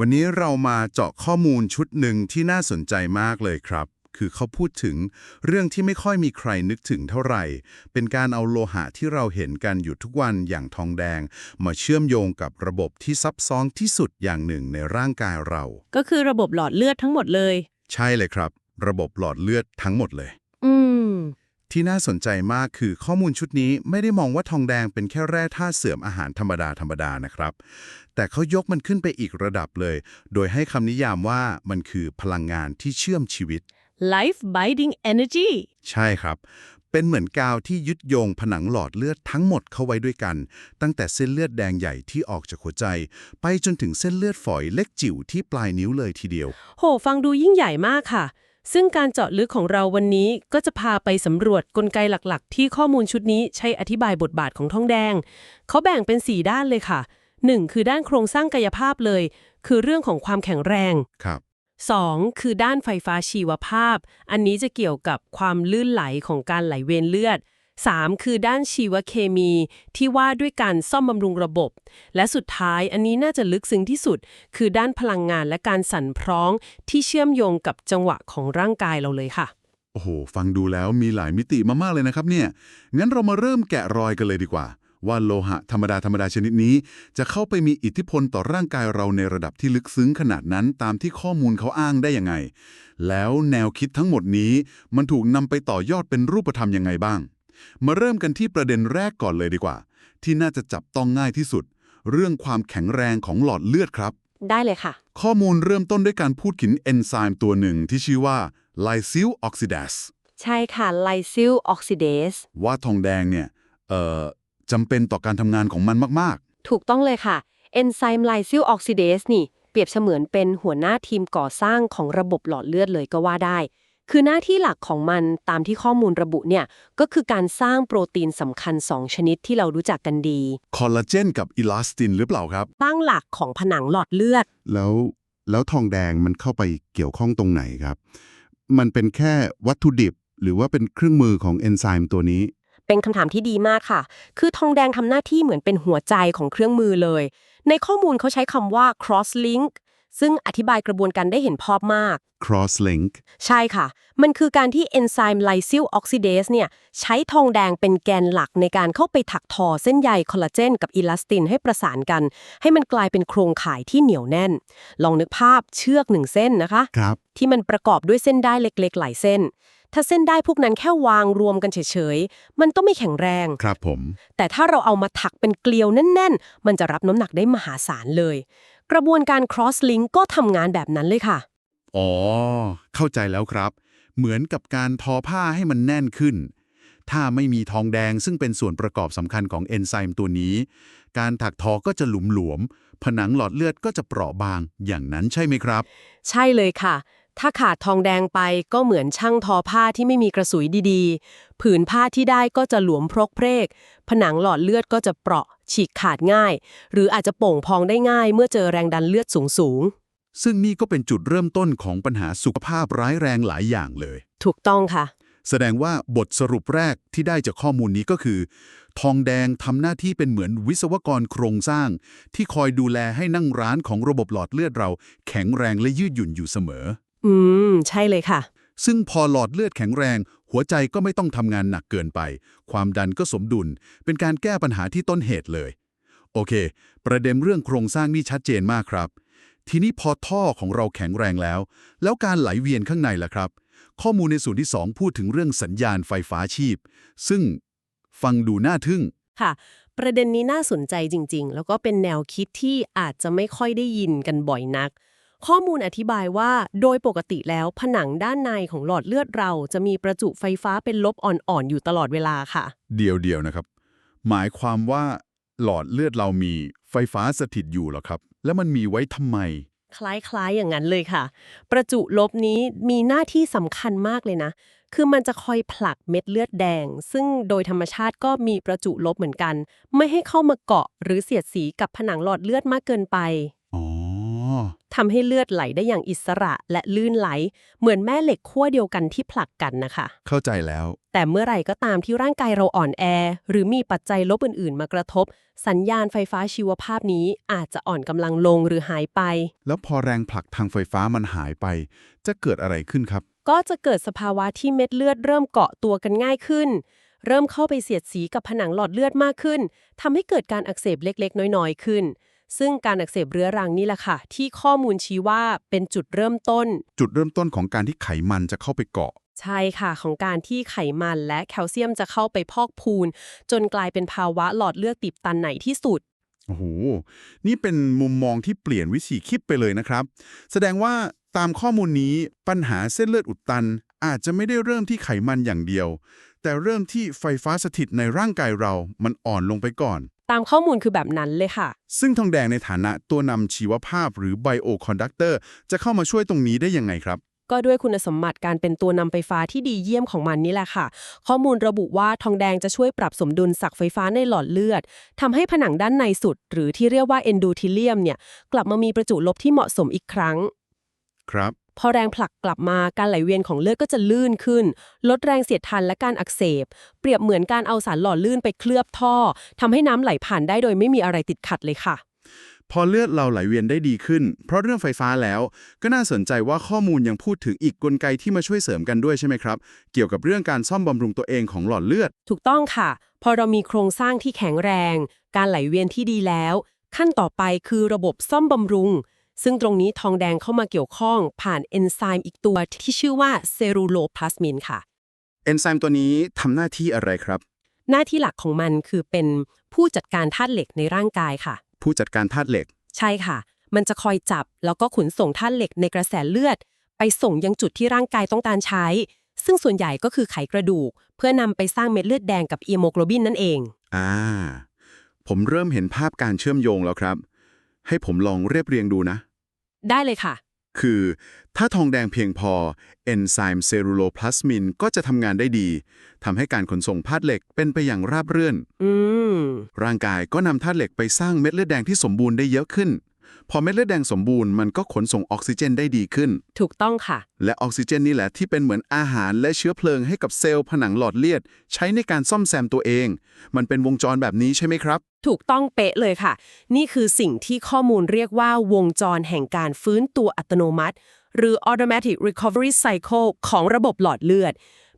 วันนี้เรามาเจาะข้อมูลชุดหนึ่งที่น่าสนใจมากเลยครับ คือเขาพูดถึงเรื่องที่ไม่ค่อยมีใครนึกถึงเท่าไหร่ เป็นการเอาโลหะที่เราเห็นกันอยู่ทุกวันอย่างทองแดง มาเชื่อมโยงกับระบบที่ซับซ้อนที่สุดอย่างหนึ่งในร่างกายเรา ก็คือระบบหลอดเลือดทั้งหมดเลย ใช่เลยครับ ระบบหลอดเลือดทั้งหมดเลยอืม ที่น่าสนใจมากคือข้อมูลชุดนี้ไม่ได้มองว่าทองแดงเป็นแค่แร่ธาตุเสื่อมอาหารธรรมดาธรรมดานะครับ แต่เขายกมันขึ้นไปอีกระดับเลย โดยให้คำนิยามว่ามันคือพลังงานที่เชื่อมชีวิต life binding energy ใช่ครับ เป็นเหมือนกาวที่ยึดโยงผนังหลอดเลือดทั้งหมดเข้าไว้ด้วยกัน ตั้งแต่เส้นเลือดแดงใหญ่ที่ออกจากหัวใจ ไปจนถึงเส้นเลือดฝอยเล็กจิ๋วที่ปลายนิ้วเลยทีเดียว โห ฟังดูยิ่งใหญ่มากค่ะ ซึ่งการเจาะลึกของเราวันนี้ก็จะพาไปสำรวจกลไกหลักๆ ที่ข้อมูลชุดนี้ใช้อธิบายบทบาทของทองแดง เขาแบ่งเป็น 4 ด้านเลยค่ะ 1. คือด้านโครงสร้างกายภาพเลย คือเรื่องของความแข็งแรงครับ 2. คือด้านไฟฟ้าชีวภาพ อันนี้จะเกี่ยวกับความลื่นไหลของการไหลเวียนเลือด 3. คือด้านชีวเคมีที่ว่าด้วยการซ่อมบำรุงระบบ และสุดท้ายอันนี้น่าจะลึกซึ้งที่สุด คือด้านพลังงานและการสั่นพร้องที่เชื่อมโยงกับจังหวะของร่างกายเราเลยค่ะ โอ้โห ฟังดูแล้วมีหลายมิติมากๆเลยนะครับเนี่ย งั้นเรามาเริ่มแกะรอยกันเลยดีกว่า ว่าโลหะธรรมดาธรรมดาชนิดนี้ จะเข้าไปมีอิทธิพลต่อร่างกายเราในระดับที่ลึกซึ้งขนาดนั้นตามที่ข้อมูลเขาอ้างได้ยังไง แล้วแนวคิดทั้งหมดนี้มันถูกนำไปต่อยอดเป็นรูปธรรมยังไงบ้าง มาเริ่มกันที่ประเด็นแรกก่อนเลยดีกว่า ที่น่าจะจับต้องง่ายที่สุด เรื่องความแข็งแรงของหลอดเลือดครับ ได้เลยค่ะ ข้อมูลเริ่มต้นด้วยการพูดถึงเอนไซม์ตัวหนึ่งที่ชื่อว่า lysyl oxidase ใช่ค่ะ lysyl oxidase ว่าทองแดงเนี่ยเอ่อจำเป็นต่อการทำงานของมันมากถูกต้องเลยค่ะเอนไซม์ไลซิลออกซิเดสนี่ เปรียบเสมือนเป็นหัวหน้าทีมก่อสร้างของระบบหลอดเลือดเลยก็ว่าได้ คือหน้าที่หลักของมันตามที่ข้อมูลระบุเนี่ย ก็คือการสร้างโปรตีนสำคัญ 2 ชนิดที่เรารู้จักกันดีๆคอลลาเจนกับอิลาสตินหรือเปล่าครับ ตั้งหลักของผนังหลอดเลือด แล้วแล้วทองแดงมันเข้าไปเกี่ยวข้องตรงไหนครับ มันเป็นแค่วัตถุดิบ หรือว่าเป็นเครื่องมือของเอนไซม์ตัวนี้ เป็นคำถามที่ดีมากค่ะ คือทองแดงทำหน้าที่เหมือนเป็นหัวใจของเครื่องมือเลย ในข้อมูลเขาใช้คำว่า cross link ซึ่งอธิบายกระบวนการได้เห็นพอบมาก cross link ใช่ค่ะ มันคือการที่เอนไซม์ไลซิลออกซิเดสเนี่ย ใช้ทองแดงเป็นแกนหลักในการเข้าไปถักทอเส้นใยคอลลาเจนกับอิลาสตินให้ประสานกัน ให้มันกลายเป็นโครงข่ายที่เหนียวแน่น ลองนึกภาพเชือกหนึ่งเส้นนะคะครับที่มันประกอบด้วยเส้นได้เล็กๆ หลายเส้น ถ้าเส้นได้พวกนั้นแค่วางรวมกันเฉยๆ มันต้องไม่แข็งแรง ครับผม แต่ถ้าเราเอามาถักเป็นเกลียวแน่น ๆ มันจะรับน้ำหนักได้มหาศาลเลย กระบวนการ cross link ก็ทำงานแบบนั้นเลยค่ะ อ๋อ เข้าใจแล้วครับ เหมือนกับการทอผ้าให้มันแน่นขึ้น ถ้าไม่มีทองแดงซึ่งเป็นส่วนประกอบสำคัญของเอนไซม์ตัวนี้ การถักทอก็จะหลุมหลวม ผนังหลอดเลือดก็จะเปราะบาง อย่างนั้นใช่ไหมครับ ใช่เลยค่ะ ถ้าขาดทองแดงไปก็เหมือนช่างทอผ้าที่ไม่มีกระสุยดีๆ ผืนผ้าที่ได้ก็จะหลวมพรกเพรก ผนังหลอดเลือดก็จะเปราะ ฉีกขาดง่าย หรืออาจจะโป่งพองได้ง่าย เมื่อเจอแรงดันเลือดสูงซึ่งนี่ก็เป็นจุดเริ่มต้นของปัญหาสุขภาพร้ายแรงหลายอย่างเลยๆถูกต้องค่ะ แสดงว่าบทสรุปแรกที่ได้จากข้อมูลนี้ก็คือ ทองแดงทำหน้าที่เป็นเหมือนวิศวกรโครงสร้าง ที่คอยดูแลให้นั่งร้านของระบบหลอดเลือดเรา แข็งแรงและยืดหยุ่นอยู่เสมอ อืม ใช่เลยค่ะ ซึ่งพอหลอดเลือดแข็งแรง หัวใจก็ไม่ต้องทำงานหนักเกินไป ความดันก็สมดุล เป็นการแก้ปัญหาที่ต้นเหตุเลย โอเค ประเด็นเรื่องโครงสร้างนี่ชัดเจนมากครับ ทีนี้พอท่อของเราแข็งแรงแล้ว แล้วการไหลเวียนข้างในล่ะครับ ข้อมูลในส่วนที่ 2 พูดถึงเรื่องสัญญาณไฟฟ้าชีพ ซึ่งฟังดูน่าทึ่ง ค่ะ ประเด็นนี้น่าสนใจจริง ๆ แล้วก็เป็นแนวคิดที่อาจจะไม่ค่อยได้ยินกันบ่อยนัก ข้อมูลอธิบายว่า โดยปกติแล้วผนังด้านในของหลอดเลือดเราจะมีประจุไฟฟ้าเป็นลบอ่อนๆ อยู่ตลอดเวลาค่ะ เดียวเดียวๆนะครับ หมายความว่าหลอดเลือดเรามีไฟฟ้าสถิตอยู่เหรอครับ แล้วมันมีไว้ทำไม คล้ายๆอย่างนั้นเลยค่ะ ประจุลบนี้มีหน้าที่สำคัญมากเลยนะ คือมันจะคอยผลักเม็ดเลือดแดง ซึ่งโดยธรรมชาติก็มีประจุลบเหมือนกัน ไม่ให้เข้ามาเกาะหรือเสียดสีกับผนังหลอดเลือดมากเกินไปอ๋อ ทำให้เลือดไหลได้อย่างอิสระและลื่นไหล เหมือนแม่เหล็กขั้วเดียวกันที่ผลักกันนะคะ เข้าใจแล้ว แต่เมื่อไหร่ก็ตามที่ร่างกายเราอ่อนแอ หรือมีปัจจัยลบอื่น ๆ มากระทบ สัญญาณไฟฟ้าชีวภาพนี้อาจจะอ่อนกำลังลงหรือหายไป แล้วพอแรงผลักทางไฟฟ้ามันหายไป จะเกิดอะไรขึ้นครับ ก็จะเกิดสภาวะที่เม็ดเลือดเริ่มเกาะตัวกันง่ายขึ้น เริ่มเข้าไปเสียดสีกับผนังหลอดเลือดมากขึ้นทำให้เกิดการอักเสบเล็ก ๆ น้อย ๆ ขึ้น ซึ่งการอักเสบเรื้อรังนี่แหละค่ะ ที่ข้อมูลชี้ว่าเป็นจุดเริ่มต้น จุดเริ่มต้นของการที่ไขมันจะเข้าไปเกาะ ใช่ค่ะ ของการที่ไขมันและแคลเซียมจะเข้าไปพอกพูน จนกลายเป็นภาวะหลอดเลือดตีบตันไหนที่สุดโอ้โห นี่เป็นมุมมองที่เปลี่ยนวิถีคิดไปเลยนะครับ แสดงว่าตามข้อมูลนี้ปัญหาเส้นเลือดอุดตัน อาจจะไม่ได้เริ่มที่ไขมันอย่างเดียว แต่เริ่มที่ไฟฟ้าสถิตในร่างกายเรามันอ่อนลงไปก่อน ตามข้อมูลคือแบบนั้นเลยค่ะ ซึ่งทองแดงในฐานะตัวนำชีวภาพหรือไบโอคอนดักเตอร์จะเข้ามาช่วยตรงนี้ได้ยังไงครับ ก็ด้วยคุณสมบัติการเป็นตัวนำไฟฟ้าที่ดีเยี่ยมของมันนี่แหละค่ะ ข้อมูลระบุว่าทองแดงจะช่วยปรับสมดุลศักไฟฟ้าในหลอดเลือดทำให้ผนังด้านในสุด หรือที่เรียกว่าเอนโดทิเลียมเนี่ยกลับมามีประจุลบที่เหมาะสมอีกครั้ง ครับ พอแรงผลักกลับมาการไหลเวียนของเลือดก็จะลื่นขึ้น ลดแรงเสียดทานและการอักเสบ เปรียบเหมือนการเอาสารหล่อลื่นไปเคลือบท่อทำให้น้ำไหลผ่านได้โดยไม่มีอะไรติดขัดเลยค่ะ พอเลือดเราไหลเวียนได้ดีขึ้น เพราะเรื่องไฟฟ้าแล้ว ก็น่าสนใจว่าข้อมูลยังพูดถึงอีกกลไกที่มาช่วยเสริมกันด้วยใช่ไหมครับ เกี่ยวกับเรื่องการซ่อมบำรุงตัวเองของหลอดเลือด ถูกต้องค่ะ พอเรามีโครงสร้างที่แข็งแรง การไหลเวียนที่ดีแล้ว ขั้นต่อไปคือระบบซ่อมบำรุง ซึ่งตรงนี้ทองแดงเข้ามาเกี่ยวข้องผ่านเอนไซม์อีกตัวที่ชื่อว่าเซรูโลพลาสมินค่ะ เอนไซม์ตัวนี้ทำหน้าที่อะไรครับ หน้าที่หลักของมันคือเป็นผู้จัดการธาตุเหล็กในร่างกายค่ะ ผู้จัดการธาตุเหล็ก ใช่ค่ะ มันจะคอยจับแล้วก็ขนส่งธาตุเหล็กในกระแสเลือด ไปส่งยังจุดที่ร่างกายต้องการใช้ ซึ่งส่วนใหญ่ก็คือไขกระดูก เพื่อนำไปสร้างเม็ดเลือดแดงกับอีโมโกลบินนั่นเอง อ่า ผมเริ่มเห็นภาพการเชื่อมโยงแล้วครับ ให้ผมลองเรียบเรียงดูนะ ได้เลยค่ะ คือถ้าทองแดงเพียงพอเอนไซม์เซรูโลพลาสมินก็จะทำงานได้ดีทำให้การขนส่งธาตุเหล็กเป็นไปอย่างราบรื่น อืม ร่างกายก็นำธาตุเหล็กไปสร้างเม็ดเลือดแดงที่สมบูรณ์ได้เยอะขึ้น พอเม็ดเลือดแดงสมบูรณ์มันก็ขนส่งออกซิเจนได้ดีขึ้น ถูกต้องค่ะ และออกซิเจนนี่แหละที่เป็นเหมือนอาหารและเชื้อเพลิงให้กับเซลล์ผนังหลอดเลือด ใช้ในการซ่อมแซมตัวเอง มันเป็นวงจรแบบนี้ใช่ไหมครับ ถูกต้องเป๊ะเลยค่ะ นี่คือสิ่งที่ข้อมูลเรียกว่าวงจรแห่งการฟื้นตัวอัตโนมัติ หรือ automatic recovery cycle ของระบบหลอดเลือด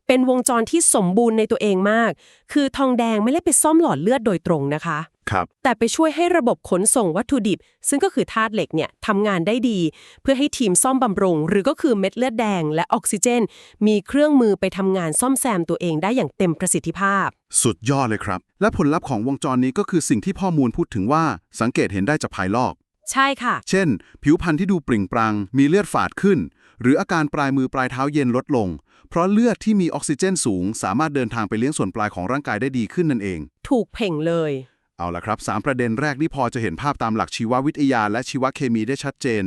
เป็นวงจรที่สมบูรณ์ในตัวเองมาก คือทองแดงไม่ได้ไปซ่อมหลอดเลือดโดยตรงนะคะ ครับแต่ไปช่วยให้ระบบขนส่งวัตถุดิบ ซึ่งก็คือธาตุเหล็กเนี่ยทำงานได้ดี เพื่อให้ทีมซ่อมบำรุง หรือก็คือเม็ดเลือดแดงและออกซิเจน มีเครื่องมือไปทำงานซ่อมแซมตัวเองได้อย่างเต็มประสิทธิภาพ สุดยอดเลยครับ และผลลัพธ์ของวงจรนี้ก็คือสิ่งที่ข้อมูลพูดถึงว่าสังเกตเห็นได้จากภายนอก ใช่ค่ะ เช่น ผิวพรรณที่ดูปริ่งปรัง มีเลือดฝาดขึ้น หรืออาการปลายมือปลายเท้าเย็นลดลง เพราะเลือดที่มีออกซิเจนสูง สามารถเดินทางไปเลี้ยงส่วนปลายของร่างกายได้ดีขึ้นนั่นเอง ถูกเพ่งเลย เอาละครับ 3 ประเด็นแรกนี่พอจะเห็นภาพตามหลักชีววิทยา และชีวเคมีได้ชัดเจน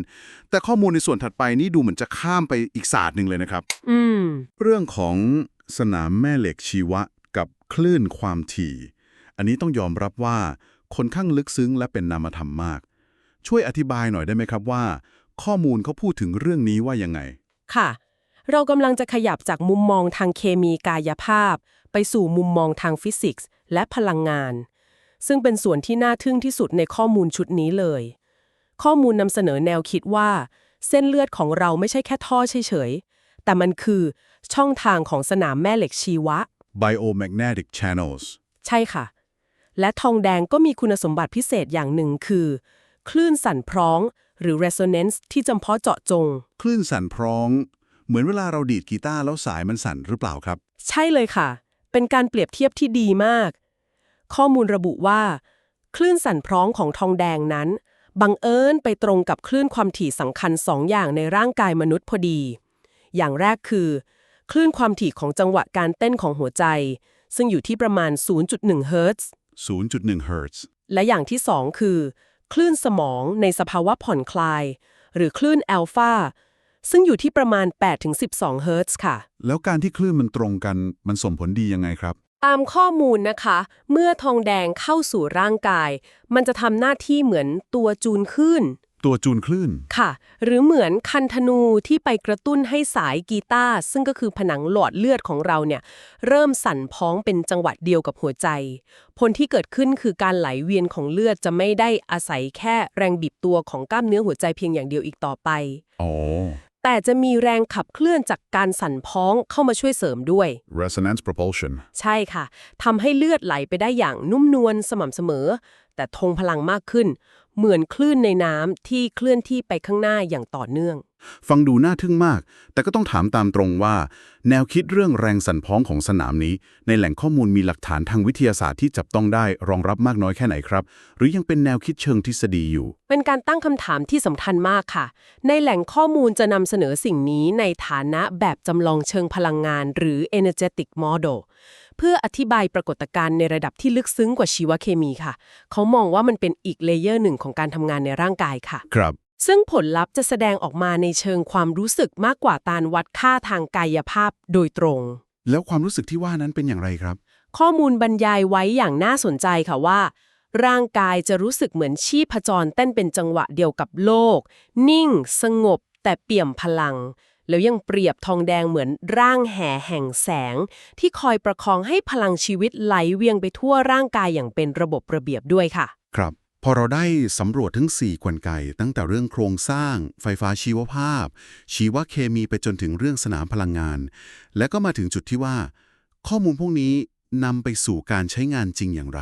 แต่ข้อมูลในส่วนถัดไปนี่ดูเหมือนจะข้ามไปอีกศาสตร์หนึ่งเลยนะครับ อืม เรื่องของสนามแม่เหล็กชีวะกับคลื่นความถี่ อันนี้ต้องยอมรับว่าคนข้างลึกซึ้งและเป็นนามธรรมมาก ช่วยอธิบายหน่อยได้ไหมครับว่า ข้อมูลเขาพูดถึงเรื่องนี้ว่ายังไง ค่ะ เรากำลังจะขยับจากมุมมองทางเคมีกายภาพ ไปสู่มุมมองทางฟิสิกส์ และพลังงาน ซึ่งเป็นส่วนที่น่าทึ่งที่สุดในข้อมูลชุดนี้เลย ข้อมูลนำเสนอแนวคิดว่า เส้นเลือดของเราไม่ใช่แค่ท่อเฉยๆ แต่มันคือช่องทางของสนามแม่เหล็กชีวะ biomagnetic channels ใช่ค่ะ และทองแดงก็มีคุณสมบัติพิเศษอย่างหนึ่งคือ คลื่นสั่นพร้อง หรือ resonance ที่จำเพาะเจาะจง คลื่นสั่นพร้อง เหมือนเวลาเราดีดกีตาร์แล้วสายมันสั่นหรือเปล่าครับ ใช่เลยค่ะ เป็นการเปรียบเทียบที่ดีมาก ข้อมูลระบุว่า คลื่นสั่นพร้องของทองแดงนั้น บังเอิญไปตรงกับคลื่นความถี่สำคัญสองอย่างในร่างกายมนุษย์พอดี อย่างแรกคือ คลื่นความถี่ของจังหวะการเต้นของหัวใจ ซึ่งอยู่ที่ประมาณ 0.1 เฮิรตซ์0.1 เฮิรตซ์และอย่างที่สองคือ คลื่นสมองในสภาวะผ่อนคลาย หรือคลื่นอัลฟาซึ่งอยู่ที่ประมาณ 8-12 เฮิรตซ์ค่ะ แล้วการที่คลื่นมันตรงกันมันส่งผลดียังไงครับ ตามข้อมูลนะคะ เมื่อทองแดงเข้าสู่ร่างกาย มันจะทำหน้าที่เหมือนตัวจูนคลื่น ตัวจูนคลื่น ค่ะ หรือเหมือนคันธนูที่ไปกระตุ้นให้สายกีตาร์ซึ่งก็คือผนังหลอดเลือดของเราเนี่ย เริ่มสั่นพ้องเป็นจังหวะเดียวกับหัวใจ ผลที่เกิดขึ้นคือการไหลเวียนของเลือดจะไม่ได้อาศัยแค่แรงบีบตัวของกล้ามเนื้อหัวใจเพียงอย่างเดียวอีกต่อไป อ๋อ แต่จะมีแรงขับเคลื่อนจากการสั่นพ้องเข้ามาช่วยเสริมด้วย resonance propulsion ใช่ค่ะทำให้เลือดไหลไปได้อย่างนุ่มนวลสม่ำเสมอ แต่ทงพลังมากขึ้น เหมือนคลื่นในน้ำที่เคลื่อนที่ไปข้างหน้าอย่างต่อเนื่อง ฟังดูน่าทึ่งมาก แต่ก็ต้องถามตามตรงว่า แนวคิดเรื่องแรงสั่นพ้องของสนามนี้ ในแหล่งข้อมูลมีหลักฐานทางวิทยาศาสตร์ที่จับต้องได้รองรับมากน้อยแค่ไหนครับ หรือยังเป็นแนวคิดเชิงทฤษฎีอยู่ เป็นการตั้งคำถามที่สำคัญมากค่ะ ในแหล่งข้อมูลจะนำเสนอสิ่งนี้ในฐานะแบบจำลองเชิงพลังงาน หรือ energetic model เพื่ออธิบายปรากฏการณ์ในระดับที่ลึกซึ้งกว่าชีวเคมีค่ะ เขามองว่ามันเป็นอีกเลเยอร์หนึ่งของการทำงานในร่างกายค่ะ ครับ ซึ่งผลลัพธ์จะแสดงออกมาในเชิงความรู้สึกมากกว่าการวัดค่าทางกายภาพโดยตรง แล้วความรู้สึกที่ว่านั้นเป็นอย่างไรครับ ข้อมูลบรรยายไว้อย่างน่าสนใจค่ะว่า ร่างกายจะรู้สึกเหมือนชีพจรเต้นเป็นจังหวะเดียวกับโลก นิ่ง สงบ แต่เปี่ยมพลัง แล้วยังเปรียบทองแดงเหมือนร่างแห่แห่งแสง ที่คอยประคองให้พลังชีวิตไหลเวียงไปทั่วร่างกายอย่างเป็นระบบระเบียบด้วยค่ะ ครับ พอเราได้สำรวจทั้ง 4 กลไก ตั้งแต่เรื่องโครงสร้าง ไฟฟ้าชีวภาพ ชีวเคมีไปจนถึงเรื่องสนามพลังงาน และก็มาถึงจุดที่ว่า ข้อมูลพวกนี้นำไปสู่การใช้งานจริงอย่างไร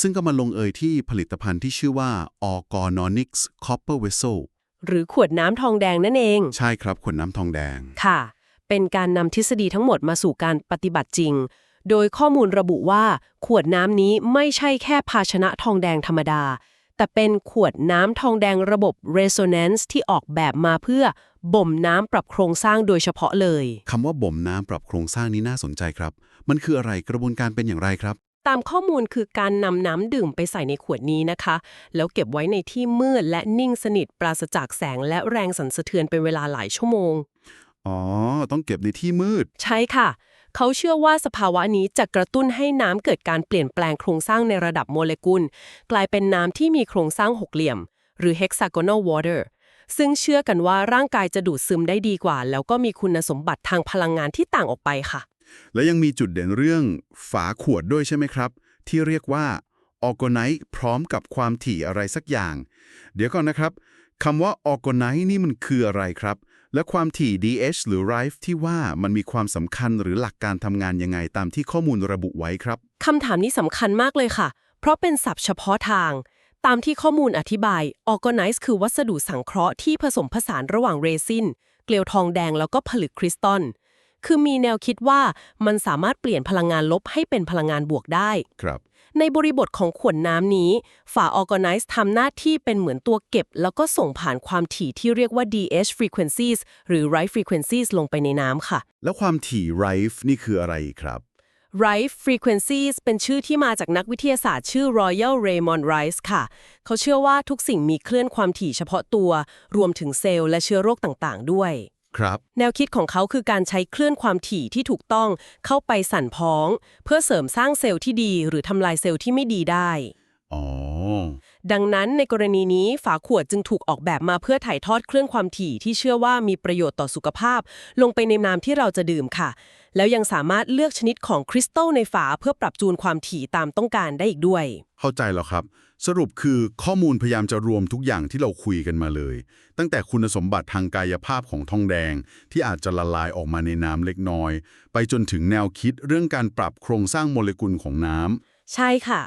ซึ่งก็มาลงเอยที่ผลิตภัณฑ์ที่ชื่อว่า Orgononics Copper Vessel หรือขวดน้ำทองแดงนั่นเอง ใช่ครับขวดน้ำทองแดง ค่ะ เป็นการนำทฤษฎีทั้งหมดมาสู่การปฏิบัติจริง โดยข้อมูลระบุว่า ขวดน้ำนี้ไม่ใช่แค่ภาชนะทองแดงธรรมดา แต่เป็นขวดน้ำทองแดงระบบ resonance ที่ออกแบบมาเพื่อบ่มน้ำปรับโครงสร้างโดยเฉพาะเลยคำว่าบ่มน้ำปรับโครงสร้างนี้น่าสนใจครับ มันคืออะไรกระบวนการเป็นอย่างไรครับ ตามข้อมูลคือการนำน้ำดื่มไปใส่ในขวดนี้นะคะ แล้วเก็บไว้ในที่มืดและนิ่งสนิทปราศจากแสงและแรงสั่นสะเทือนเป็นเวลาหลายชั่วโมง อ๋อ ต้องเก็บในที่มืด ใช่ค่ะ เขาเชื่อว่าสภาวะนี้จะกระตุ้นให้น้ำเกิดการเปลี่ยนแปลงโครงสร้างในระดับโมเลกุล กลายเป็นน้ำที่มีโครงสร้างหกเหลี่ยม หรือ hexagonal water ซึ่งเชื่อกันว่าร่างกายจะดูดซึมได้ดีกว่า แล้วก็มีคุณสมบัติทางพลังงานที่ต่างออกไปค่ะ และยังมีจุดเด่นเรื่องฝาขวดด้วยใช่ไหมครับ ที่เรียกว่าออร์โกไนต์พร้อมกับความถี่อะไรสักอย่าง เดี๋ยวก่อนนะครับคำว่าออร์โกไนต์นี่มันคืออะไรครับ และความถี่ DH หรือ Rife ที่ว่ามันมีความสำคัญหรือหลักการทำงานยังไงตามที่ข้อมูลระบุไว้ครับ คำถามนี้สำคัญมากเลยค่ะ เพราะเป็นศัพท์เฉพาะทาง ตามที่ข้อมูลอธิบาย Organize คือวัสดุสังเคราะห์ที่ผสมผสานระหว่างเรซิน เกลียวทองแดงแล้วก็ผลึกคริสตัล คือมีแนวคิดว่ามันสามารถเปลี่ยนพลังงานลบให้เป็นพลังงานบวกได้ ครับ ในบริบทของขวดน้ำนี้ ฝา Organize ทำหน้าที่เป็นเหมือนตัวเก็บ แล้วก็ส่งผ่านความถี่ที่เรียกว่า DH frequencies หรือ Right frequencies ลงไปในน้ำค่ะ แล้วความถี่ Rife นี่คืออะไรครับ Rife Frequencies เป็นชื่อที่มาจากนักวิทยาศาสตร์ชื่อ Royal Raymond Rice ค่ะ เขาเชื่อว่าทุกสิ่งมีคลื่นความถี่เฉพาะตัว รวมถึงเซลล์และเชื้อโรคต่างๆ ด้วย ครับ แนวคิดของเขาคือการใช้คลื่นความถี่ที่ถูกต้องเข้าไปสั่นพ้อง เพื่อเสริมสร้างเซลล์ที่ดี หรือทำลายเซลล์ที่ไม่ดีได้ อ๋อ ดังนั้นในกรณีนี้ฝาขวดจึงถูกออกแบบมาเพื่อถ่ายทอดคลื่นความถี่ที่เชื่อว่ามีประโยชน์ต่อสุขภาพ ลงไปในน้ำที่เราจะดื่มค่ะ แล้วยังสามารถเลือกชนิดของคริสตัลในฝาเพื่อปรับจูนความถี่ตามต้องการได้อีกด้วย เข้าใจแล้วครับ สรุปคือข้อมูลพยายามจะรวมทุกอย่างที่เราคุยกันมาเลย ตั้งแต่คุณสมบัติทางกายภาพของทองแดง ที่อาจจะละลายออกมาในน้ำเล็กน้อย ไปจนถึงแนวคิดเรื่องการปรับโครงสร้างโมเลกุลของน้ำใช่ค่ะ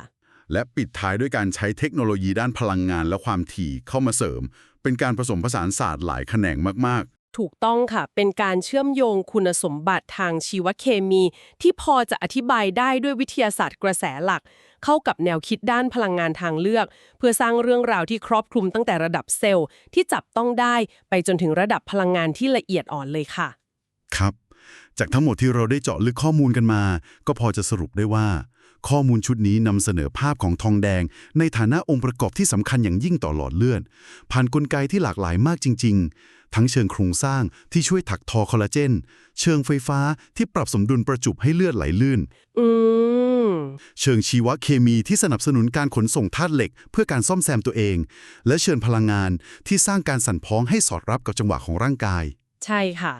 และปิดท้ายด้วยการใช้เทคโนโลยีด้านพลังงานและความถี่เข้ามาเสริม เป็นการผสมผสานศาสตร์หลายแขนงมากถูกต้องค่ะ เป็นการเชื่อมโยงคุณสมบัติทางชีวเคมี ที่พอจะอธิบายได้ด้วยวิทยาศาสตร์กระแสหลัก เข้ากับแนวคิดด้านพลังงานทางเลือก เพื่อสร้างเรื่องราวที่ครอบคลุมตั้งแต่ระดับเซลล์ที่จับต้องได้ไปจนถึงระดับพลังงานที่ละเอียดอ่อนเลยค่ะ ครับ จากทั้งหมดที่เราได้เจาะลึกข้อมูลกันมา ก็พอจะสรุปได้ว่า ข้อมูลชุดนี้นำเสนอภาพของทองแดง ในฐานะองค์ประกอบที่สำคัญอย่างยิ่งต่อหลอดเลือด ผ่านกลไกที่หลากหลายมากจริง ๆ ทั้งเชิงโครงสร้างที่ช่วยถักทอคอลลาเจน เชิงไฟฟ้าที่ปรับสมดุลประจุให้เลือดไหลลื่น อืม เชิงชีวเคมีที่สนับสนุนการขนส่งธาตุเหล็ก เพื่อการซ่อมแซมตัวเอง และเชิญพลังงานที่สร้างการสั่นพ้องให้สอดรับกับจังหวะของร่างกาย ใช่ค่ะ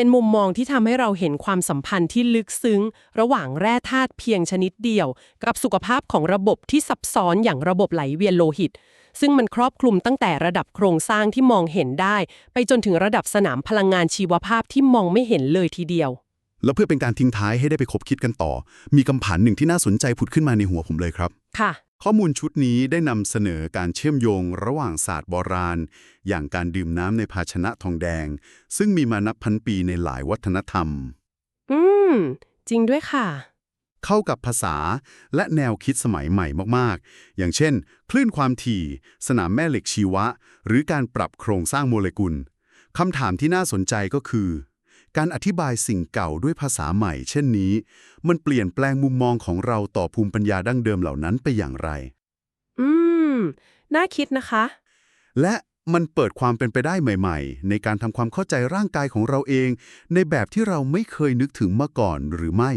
เป็นมุมมองที่ทำให้เราเห็นความสัมพันธ์ที่ลึกซึ้ง ระหว่างแร่ธาตุเพียงชนิดเดียว กับสุขภาพของระบบที่ซับซ้อนอย่างระบบไหลเวียนโลหิต ซึ่งมันครอบคลุมตั้งแต่ระดับโครงสร้างที่มองเห็นได้ ไปจนถึงระดับสนามพลังงานชีวภาพที่มองไม่เห็นเลยทีเดียว แล้วเพื่อเป็นการทิ้งท้ายให้ได้ไปคบคิดกันต่อ มีคำผันหนึ่งที่น่าสนใจผุดขึ้นมาในหัวผมเลยครับ ค่ะ ข้อมูลชุดนี้ได้นำเสนอการเชื่อมโยงระหว่างศาสตร์โบราณ อย่างการดื่มน้ำในภาชนะทองแดง ซึ่งมีมานับพันปีในหลายวัฒนธรรม อืม จริงด้วยค่ะ เข้ากับภาษาและแนวคิดสมัยใหม่มากๆ อย่างเช่น คลื่นความถี่ สนามแม่เหล็กชีวะ หรือการปรับโครงสร้างโมเลกุลคำถามที่น่าสนใจก็คือ การอธิบายสิ่งเก่าด้วยภาษาใหม่ เช่นนี้ มันเปลี่ยนแปลงมุมมองของเราต่อภูมิปัญญาดั้งเดิมเหล่านั้นไปอย่างไร อืม น่าคิดนะคะ และมันเปิดความเป็นไปได้ใหม่ ๆ ในการทำความเข้าใจร่างกายของเราเอง ในแบบที่เราไม่เคยนึกถึงมาก่อนหรือไม่